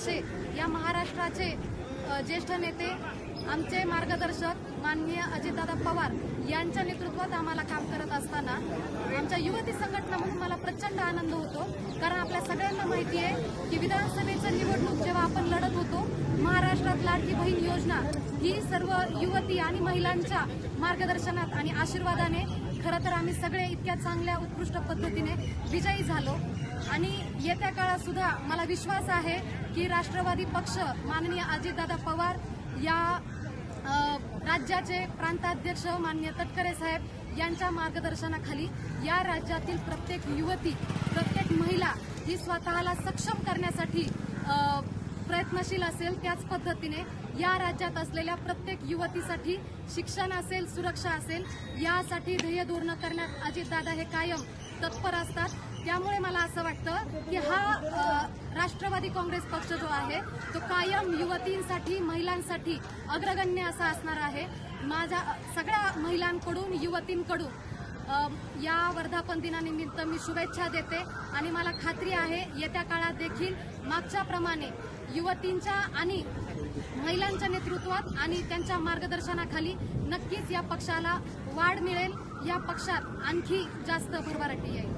असे या महाराष्ट्राचे ज्येष्ठ नेते आमचे मार्गदर्शक माननीय अजितदादा पवार यांच्या नेतृत्वात आम्हाला काम करत असताना आमच्या युवती संघटना म्हणून मला प्रचंड आनंद होतो. कारण आपल्या सगळ्यांना माहिती आहे की विधानसभेचं निवडणूक जेव्हा आपण लढत होतो महाराष्ट्रात लाडकी बहीण योजना ही सर्व युवती आणि महिलांच्या मार्गदर्शनात आणि आशीर्वादाने खरं तर आम्ही सगळे इतक्या चांगल्या उत्कृष्ट पद्धतीने विजयी झालो. आणि येत्या काळात सुद्धा मला विश्वास आहे की राष्ट्रवादी पक्ष माननीय अजितदादा पवार या राज्याचे प्रांताध्यक्ष माननीय तटकरे साहेब यांच्या मार्गदर्शनाखाली या राज्यातील प्रत्येक युवती प्रत्येक महिला ही स्वतःला सक्षम करण्यासाठी प्रयत्नशील असेल त्याच पद्धतीने या राज्यात असलेल्या प्रत्येक युवतीसाठी शिक्षण असेल सुरक्षा असेल यासाठी ध्येय धोरणं करण्यात अजितदादा हे कायम तत्पर असतात. त्यामुळे मला असं वाटतं की हा राष्ट्रवादी काँग्रेस पक्ष जो आहे तो कायम युवतींसाठी महिलांसाठी अग्रगण्य असा असणार आहे. माझ्या सगळ्या महिलांकडून युवतींकडून या वर्धापन दिनानिमित्त मी शुभेच्छा देते. आणि मला खात्री आहे येत्या काळात देखील मागच्याप्रमाणे युवतींच्या आणि महिलांच्या नेतृत्वात आणि त्यांच्या मार्गदर्शनाखाली नक्कीच या पक्षाला वाढ मिळेल. या पक्षात आणखी जास्त भरभराटी येईल.